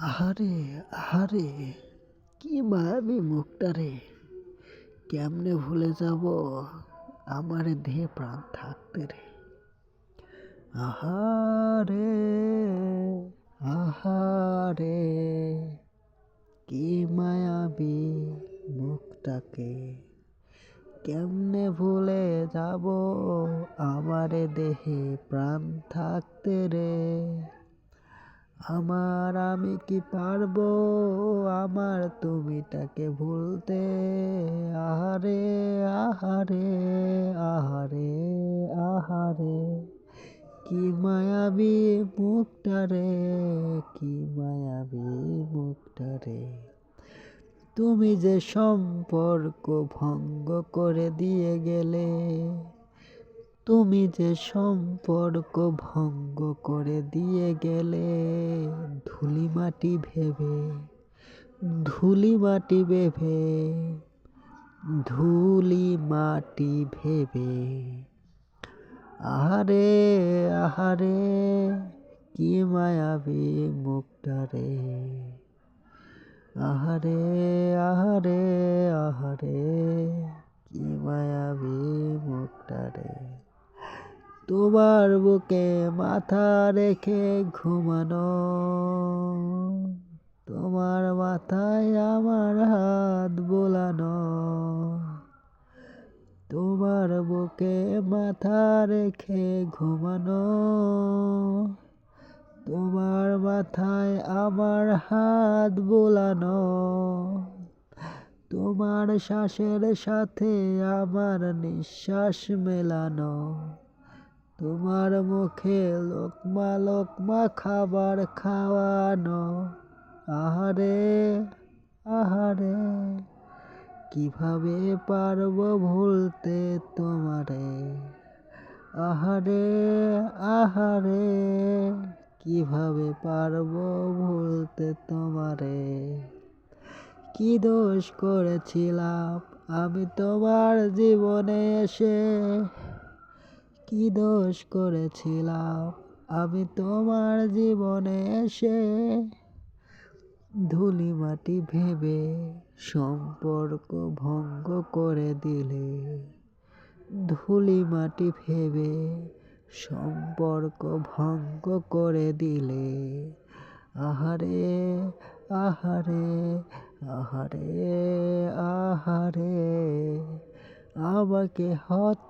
আহারে আহারে, কি মায়াবী মুখটা রে। কেমনে ভুলে যাব আমার দেহে প্রাণ থাকতে রে। আহারে আহারে, কি মায়াবী মুখটাকে। কেমনে ভুলে যাব আমার দেহে প্রাণ থাকতে রে। আমার আমি কি পারব? আমার তুমিটাকে ভুলতে। আহারে আহারে আহারে আহারে। কি মায়াবি মুখটা রে, কি মায়াবি মুখটা রে। তুমি যে সম্পর্ক ভঙ্গ করে দিয়ে গেলে তুমি যে সম্পর্ক ভঙ্গ করে দিয়ে গেলে ধুলি মাটি ভেবে ধুলি মাটি ভেবে ধুলি মাটি ভেবে। আহারে আহারে, কি মায়াবী মুখটা রে। আহারে আহারে আহারে, কি মায়াবী মুখটা রে। তোমার বুকে মাথা রেখে ঘুমানো। তোমার মাথায় আমার হাত বোলানো। তোমার বুকে মাথা রেখে ঘুমানো। তোমার মাথায় আমার হাত বোলানো। তোমার শ্বাসের সাথে আমার নিঃশ্বাস মেলানো। তোমার মুখে লোকমা লোকমা খাবার খাওয়ানো। আহারে আহারে, কীভাবে পারব ভুলতে তোমারে? আহারে আহারে, কীভাবে পারব ভুলতে তোমারে? কি দোষ করেছিলাম আমি তোমার জীবনে এসে? কি দোষ করেছিলাম আমি তোমার জীবনে এসে ধুলি মাটি ভেবে সম্পর্ক ভঙ্গ করে দিলে। ধুলি মাটি ভেবে সম্পর্ক ভঙ্গ করে দিলে। আহারে আহারে আহারে আহারে, আমাকে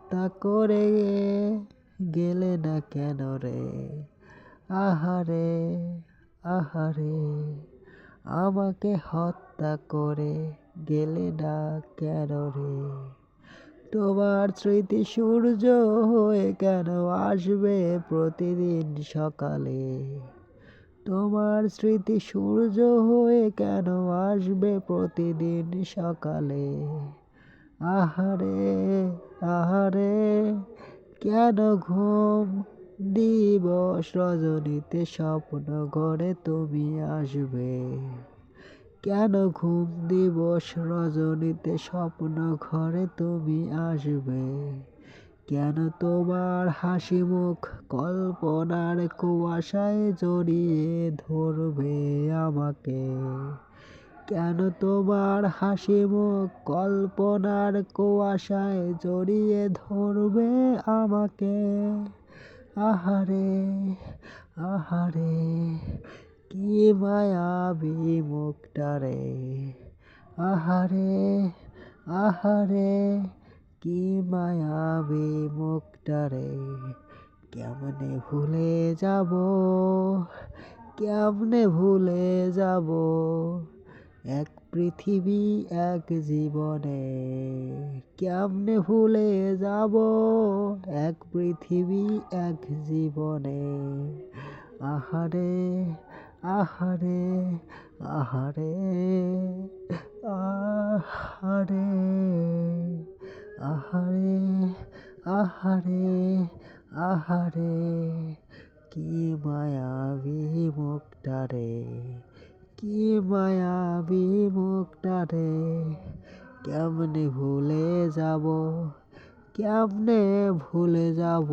হত্যা করে গেলে না কেন রে? আহারে আহারে, আমাকে হত্যা করে গেলে না কেন রে? তোমার স্মৃতি সূর্য হয়ে কেন আসবে প্রতিদিন সকালে? তোমার স্মৃতি সূর্য হয়ে কেন আসবে প্রতিদিন সকালে? আহারে আহারে, কেন ঘুম দিবস রজনীতে স্বপ্ন ঘরে তুমি আসবে? কেন ঘুম দিবস রজনীতে স্বপ্ন ঘরে তুমি আসবে? কেন তোমার হাসি মুখ কল্পনার কুয়াশায় জড়িয়ে ধরবে আমাকে? কেন তোমার হাসি মুখ কল্পনার কুয়াশায় জড়িয়ে ধরবে আমাকে? আহারে আহারে, কি মায়াবী মুখটা রে? আহারে আহারে, কি মায়াবী মুখটা রে? কেমনে ভুলে যাব? কেমনে ভুলে যাব? এক পৃথিবী, এক জীবনে। কেমনে ভুলে যাব? এক পৃথিবী, এক জীবনে। আহারে আহারে আহারে আহারে আহারে আহারে আহারে। কি মায়াবী মুখটা রে। কি মায়াবী মুখটা রে কেমনে ভুলে যাব? কেমনে ভুলে যাব?